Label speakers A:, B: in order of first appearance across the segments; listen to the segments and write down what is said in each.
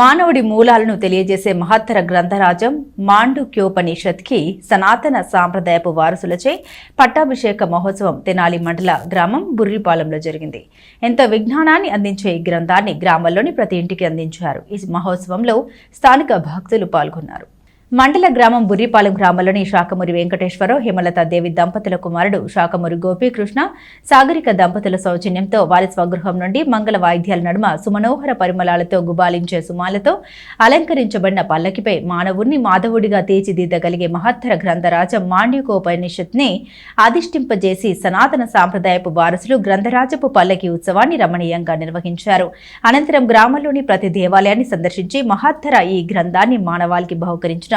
A: మానవుడి మూలాలను తెలియజేసే మహత్తర గ్రంథరాజం మాండుక్యోపనిషత్కి సనాతన సాంప్రదాయపు వారసులచే పట్టాభిషేక మహోత్సవం తెనాలి మండల గ్రామం బుర్రిపాలెంలో జరిగింది. ఎంతో విజ్ఞానాన్ని అందించే ఈ గ్రంథాన్ని గ్రామంలోని ప్రతి ఇంటికి అందించారు. ఈ మహోత్సవంలో స్థానిక భక్తులు పాల్గొన్నారు. మండల గ్రామం బుర్రిపాలెం గ్రామంలోని శాకమురి వెంకటేశ్వరరావు హేమలత దేవి దంపతుల కుమారుడు శాకమురి గోపీకృష్ణ సాగరిక దంపతుల సౌజన్యంతో వారి స్వగృహం నుండి మంగళ వాయిద్యాల నడుమ సుమనోహర పరిమళాలతో గుబాలించే సుమాలతో అలంకరించబడిన పల్లకిపై మానవుణ్ణి మాధవుడిగా తీర్చిదిద్దగలిగే మహత్తర గ్రంథరాజ మాండ్యకోపనిషత్ని అధిష్టింపజేసి సనాతన సాంప్రదాయపు వారసులు గ్రంథరాజపు పల్లకి ఉత్సవాన్ని రమణీయంగా నిర్వహించారు. అనంతరం గ్రామంలోని ప్రతి దేవాలయాన్ని సందర్శించి మహత్తర ఈ గ్రంథాన్ని మానవాళికి బహుకరించిన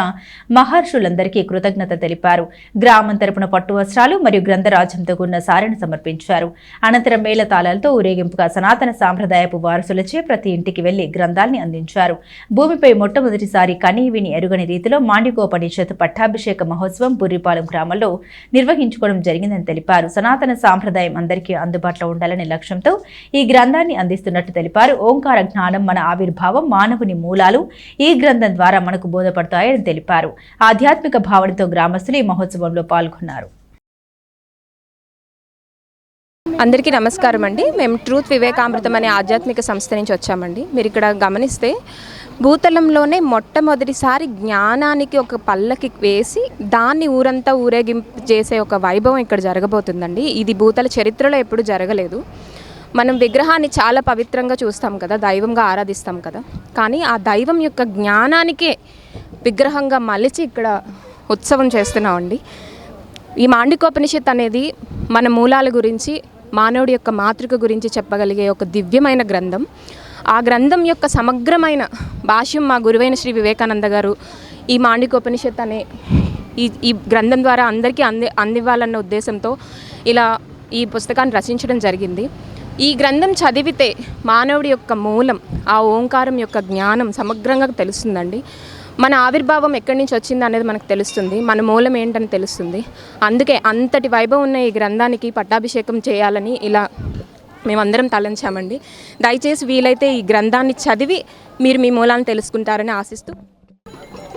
A: మహర్షులందరికీ కృతజ్ఞత తెలిపారు. గ్రామం తరపున పట్టు వస్త్రాలు మరియు గ్రంథరాజ్యంతో కూడిన సారెను సమర్పించారు. అనంతరం మేళతాళాలతో ఊరేగింపుగా సనాతన సాంప్రదాయపు వారసులచే ప్రతి ఇంటికి వెళ్ళి గ్రంథాల్ని అందించారు. భూమిపై మొట్టమొదటిసారి కనీ విని ఎరుగని రీతిలో మాండికోపనిషత్ పట్టాభిషేక మహోత్సవం బుర్రిపాలెం గ్రామంలో నిర్వహించుకోవడం జరిగిందని తెలిపారు. సనాతన సాంప్రదాయం అందరికీ అందుబాటులో ఉండాలనే లక్ష్యంతో ఈ గ్రంథాన్ని అందిస్తున్నట్టు తెలిపారు. ఓంకార జ్ఞానం మన ఆవిర్భావం మానవుని మూలాలు ఈ గ్రంథం ద్వారా మనకు బోధపడతాయని తెలిపారు. ఆధ్యాత్మిక భావనతో గ్రామస్తులు ఈ మహోత్సవంలో పాల్గొన్నారు.
B: అందరికీ నమస్కారం అండి. మేము ట్రూత్ వివేకామృతం అనే ఆధ్యాత్మిక సంస్థ నుంచి వచ్చామండి. మీరు ఇక్కడ గమనిస్తే భూతలంలోనే మొట్టమొదటిసారి జ్ఞానానికి ఒక పల్లకి వేసి దాన్ని ఊరంతా ఊరేగింపు చేసే ఒక వైభవం ఇక్కడ జరగబోతుందండి. ఇది భూతల చరిత్రలో ఎప్పుడు జరగలేదు. మనం విగ్రహాన్ని చాలా పవిత్రంగా చూస్తాం కదా దైవంగా ఆరాధిస్తాం కదా. కానీ ఆ దైవం యొక్క జ్ఞానానికే విగ్రహంగా మలిచి ఇక్కడ ఉత్సవం చేస్తున్నామండి. ఈ మాండికోపనిషత్ అనేది మన మూలాల గురించి మానవుడి యొక్క మాతృక గురించి చెప్పగలిగే ఒక దివ్యమైన గ్రంథం. ఆ గ్రంథం యొక్క సమగ్రమైన భాష్యం మా గురువైన శ్రీ వివేకానంద గారు ఈ మాండికోపనిషత్ అనే ఈ ఈ గ్రంథం ద్వారా అందరికీ అంది అందివ్వాలన్న ఉద్దేశంతో ఇలా ఈ పుస్తకాన్ని రచించడం జరిగింది. ఈ గ్రంథం చదివితే మానవుడి యొక్క మూలం ఆ ఓంకారం యొక్క జ్ఞానం సమగ్రంగా తెలుస్తుందండి. మన ఆవిర్భావం ఎక్కడి నుంచి వచ్చింది అనేది మనకు తెలుస్తుంది. మన మూలం ఏంటని తెలుస్తుంది. అందుకే అంతటి వైభవం ఉన్న ఈ గ్రంథానికి పట్టాభిషేకం చేయాలని ఇలా మేమందరం తలంచామండి. దయచేసి వీలైతే ఈ గ్రంథాన్ని చదివి మీరు మీ మూలాన్ని తెలుసుకుంటారని ఆశిస్తూ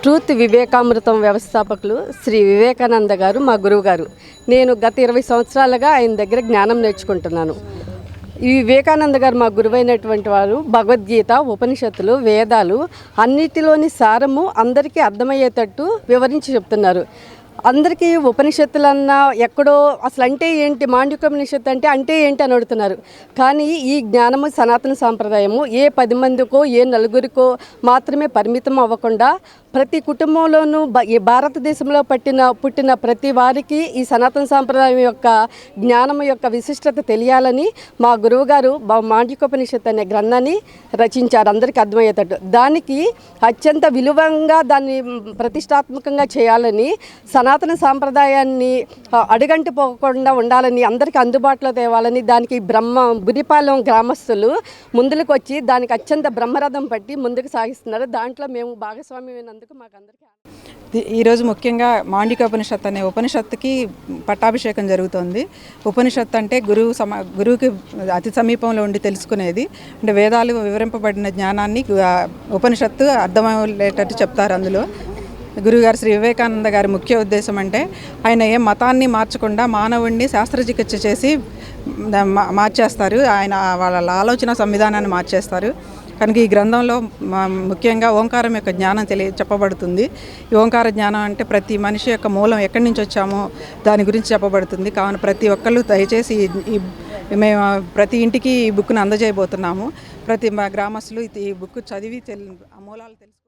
C: ట్రూత్ వివేకామృతం వ్యవస్థాపకులు శ్రీ వివేకానంద గారు మా గురువు గారు నేను గత ఇరవై సంవత్సరాలుగా ఆయన దగ్గర జ్ఞానం నేర్చుకుంటున్నాను. ఈ వివేకానంద గారు మా గురువైనటువంటి వారు భగవద్గీత ఉపనిషత్తులు వేదాలు అన్నిటిలోని సారము అందరికీ అర్థమయ్యేటట్టు వివరించి చెప్తున్నారు. అందరికీ ఉపనిషత్తులన్నా ఎక్కడో అసలు అంటే ఏంటి మాండ్యుకోపనిషత్తు అంటే అంటే ఏంటి అని అడుగుతున్నారు. కానీ ఈ జ్ఞానము సనాతన సాంప్రదాయము ఏ పది మందికో ఏ నలుగురికో మాత్రమే పరిమితం అవ్వకుండా ప్రతి కుటుంబంలోనూ ఈ భారతదేశంలో పట్టిన పుట్టిన ప్రతి వారికి ఈ సనాతన సాంప్రదాయం యొక్క జ్ఞానం యొక్క విశిష్టత తెలియాలని మా గురువుగారు బ- అనే గ్రంథాన్ని రచించారు. అందరికీ అర్థమయ్యేటట్టు. దానికి అత్యంత విలువంగా దాన్ని ప్రతిష్టాత్మకంగా చేయాలని సనాతన సాంప్రదాయాన్ని అడుగంటి పోకుండా ఉండాలని అందరికీ అందుబాటులో తేవాలని దానికి బ్రహ్మ బురిపాలెం గ్రామస్తులు ముందుకు వచ్చి దానికి అత్యంత బ్రహ్మరథం పట్టి ముందుకు సాగిస్తున్నారు. దాంట్లో మేము భాగస్వామ్యమైనందుకు మాకు
D: మాకందరికీ ఈరోజు ముఖ్యంగా మాండికోపనిషత్ అనే ఉపనిషత్తుకి పట్టాభిషేకం జరుగుతోంది. ఉపనిషత్ అంటే గురువు సమ గురువుకి అతి సమీపంలో ఉండి తెలుసుకునేది. అంటే వేదాలు వివరింపబడిన జ్ఞానాన్ని ఉపనిషత్తు అర్థమయ్యేటట్టు చెప్తారు అందులో. గురుగారు శ్రీ వివేకానంద గారి ముఖ్య ఉద్దేశం అంటే ఆయన ఏ మతాన్ని మార్చకుండా మానవుణ్ణి శాస్త్రచికిత్స చేసి మా- మార్చేస్తారు. ఆయన వాళ్ళ ఆలోచన సంవిధానాన్ని మార్చేస్తారు. కనుక ఈ గ్రంథంలో ముఖ్యంగా ఓంకారం యొక్క జ్ఞానం తెలియ చెప్పబడుతుంది. ఈ ఓంకార జ్ఞానం అంటే ప్రతి మనిషి యొక్క మూలం ఎక్కడి నుంచి వచ్చామో దాని గురించి చెప్పబడుతుంది. కావున ప్రతి ఒక్కళ్ళు దయచేసి ఈ- మేము ప్రతి ఇంటికి ఈ బుక్ను అందజేయబోతున్నాము. ప్రతి మా గ్రామస్తులు ఈ బుక్ చదివి తెలి ఆ మూలాలు తెలుసు